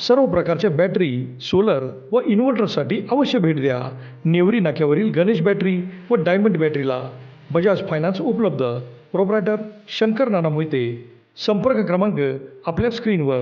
सर्व प्रकारच्या battery solar व इन्व्हर्टरसाठी अवश्य भेट द्या. नेवरी नाक्यावरील गणेश बॅटरी व डायमंड बॅटरीला बजाज फायनान्स उपलब्ध. प्रोप्रायटर शंकर नाना मोहिते. संपर्क क्रमांक आपल्या स्क्रीनवर.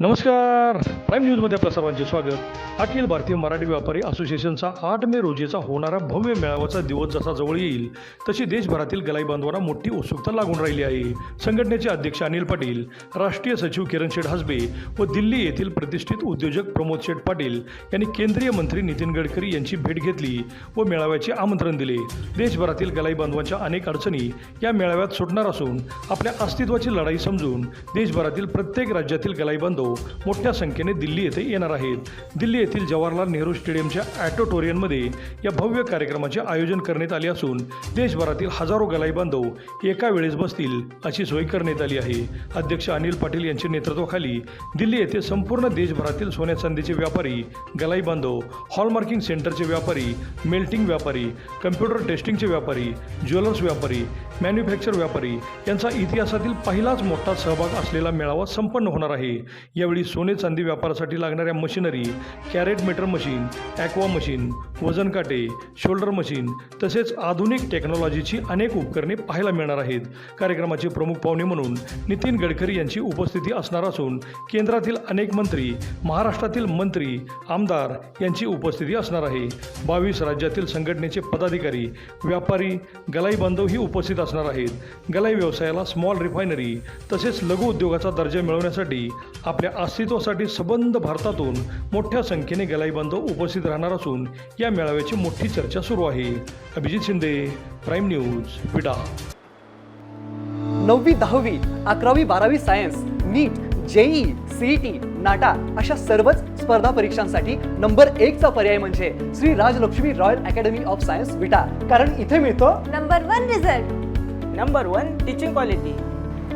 नमस्कार. प्राईम न्यूजमध्ये आपल्या सर्वांचे स्वागत. अखिल भारतीय मराठी व्यापारी असोसिएशनचा आठ मे रोजीचा होणारा भव्य मेळाव्याचा दिवस जसा जवळ येईल तशी देशभरातील गलाई बांधवांना मोठी उत्सुकता लागून राहिली आहे. संघटनेचे अध्यक्ष अनिल पाटील राष्ट्रीय सचिव किरण शेठ हसबे व दिल्ली येथील प्रतिष्ठित उद्योजक प्रमोद शेठ पाटील यांनी केंद्रीय मंत्री नितीन गडकरी यांची भेट घेतली व मेळाव्याचे आमंत्रण दिले. देशभरातील गलाई बांधवांच्या अनेक अडचणी या मेळाव्यात सुटणार असून आपल्या अस्तित्वाची लढाई समजून देशभरातील प्रत्येक राज्यातील गलाई बांधव मोठ्या संख्येने दिल्ली येथे येणार आहेत. दिल्ली येथील जवाहरलाल नेहरू स्टेडियमच्या ॲटोटोरियनमध्ये या भव्य कार्यक्रमाचे आयोजन करण्यात आले असून देशभरातील हजारो गलाई बांधव एका वेळेस बसतील अशी सोय करण्यात आली आहे. अध्यक्ष अनिल पाटील यांच्या नेतृत्वाखाली दिल्ली येथे संपूर्ण देशभरातील सोन्या चांदीचे व्यापारी गलाई बांधव हॉलमार्किंग सेंटरचे व्यापारी मेल्टिंग व्यापारी कम्प्युटर टेस्टिंगचे व्यापारी ज्वेलर्स व्यापारी मॅन्युफॅक्चर व्यापारी यांचा इतिहासातील पहिलाच मोठा सहभाग असलेला मेळावा संपन्न होणार आहे. यावेळी सोने चांदी व्यापारासाठी लागणाऱ्या machinery carat meter machine aqua machine वजन काटे शोल्डर मशीन तसेच आधुनिक टेक्नॉलॉजीची अनेक उपकरणे पाहायला मिळणार आहेत. कार्यक्रमाचे प्रमुख पाहुणे म्हणून नितीन गडकरी यांची उपस्थिती असणार असून केंद्रातील अनेक मंत्री महाराष्ट्रातील मंत्री आमदार यांची उपस्थिती असणार आहे. बावीस राज्यातील संघटनेचे पदाधिकारी व्यापारी गलाई बांधवही उपस्थित असणार आहेत. गलाई व्यवसायाला स्मॉल रिफायनरी तसेच लघु उद्योगाचा दर्जा मिळवण्यासाठी आपल्या अस्तित्वासाठी सबंध भारतातून मोठ्या संख्येने गलाई बांधव उपस्थित राहणार असून या मेळाव्याची मोठी चर्चा सुरू आहे. अभिजित शिंदे प्राईम न्यूज विडा नववी दहावी अकरावी बारावी science NEET JEE CET NATA अशा सर्वच स्पर्धा परीक्षांसाठी नंबर एकचा पर्याय म्हणजे Shri Rajlakshmi royal academy of science Vita. कारण इथे मिळतो number one result. Number one teaching quality.